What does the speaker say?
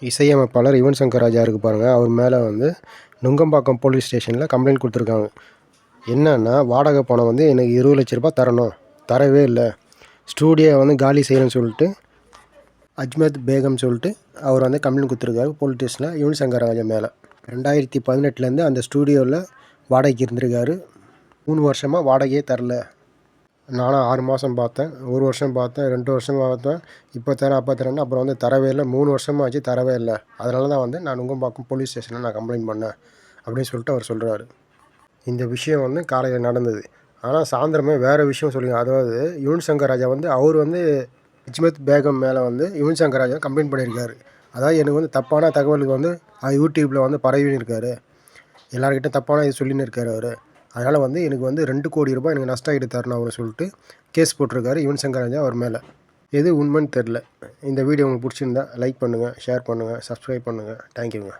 இசையமைப்பாளர் யுவன் சங்கர் ராஜா இருக்கு பாருங்கள் அவர் மேலே வந்து நுங்கம்பாக்கம் போலீஸ் ஸ்டேஷனில் கம்ப்ளைண்ட் கொடுத்துருக்காங்க. என்னன்னா வாடகை பணம் வந்து எனக்கு இருபது லட்ச ரூபாய் தரணும். தரவே இல்லை. ஸ்டூடியோ வந்து காலி செய்யணும்னு சொல்லிட்டு அஜ்மத் பேகம் சொல்லிட்டு அவர் வந்து கம்ப்ளைண்ட் கொடுத்துருக்காரு போலீஸ் ஸ்டேஷனில் யுவன் சங்கர் ராஜா மேலே. ரெண்டாயிரத்தி பதினெட்டுலேருந்து அந்த ஸ்டூடியோவில் வாடகைக்கு இருந்திருக்காரு. மூணு வருஷமாக வாடகையே தரல. நானும் ஆறு மாதம் பார்த்தேன். ஒரு வருஷம் பார்த்தேன் ரெண்டு வருஷம் பார்த்தேன். இப்போ தரேன் அப்போ தரேன்னு அப்புறம் வந்து தரவே இல்லை. மூணு வருஷமாக ஆச்சு தரவே இல்லை. அதனால தான் வந்து நான் நுங்கம்பாக்கம் போலீஸ் ஸ்டேஷனில் நான் கம்ப்ளைண்ட் பண்ணேன் அப்படின்னு சொல்லிட்டு அவர் சொல்கிறாரு இந்த விஷயம் வந்து காலையில் நடந்தது. ஆனால் சாயந்தரமே வேறு விஷயம் சொல்லுங்க. அதாவது யுவன் சங்கர் ராஜா வந்து அவர் வந்து அஜ்மத் பேகம் மேலே வந்து யுவன் சங்கர் ராஜா கம்ப்ளைண்ட் பண்ணியிருக்காரு. அதாவது எனக்கு வந்து தப்பான தகவலுக்கு வந்து யூடியூப்பில் வந்து பரவின்னு இருக்காரு. எல்லாருக்கிட்ட தப்பான இது சொல்லின்னு இருக்காரு அவர். அதனால் வந்து எனக்கு வந்து ரெண்டு கோடி ரூபாய் எனக்கு நஷ்டம் ஈடு தரணும் அவர் சொல்லிட்டு கேஸ் போட்டிருக்காரு யுவன் சங்கர் ராஜா அவர் மேலே. எது உண்மைன்னு தெரில இந்த வீடியோ உங்களுக்கு பிடிச்சிருந்தா லைக் பண்ணுங்கள் ஷேர் பண்ணுங்கள் சப்ஸ்கிரைப் பண்ணுங்கள் தேங்க்யூங்க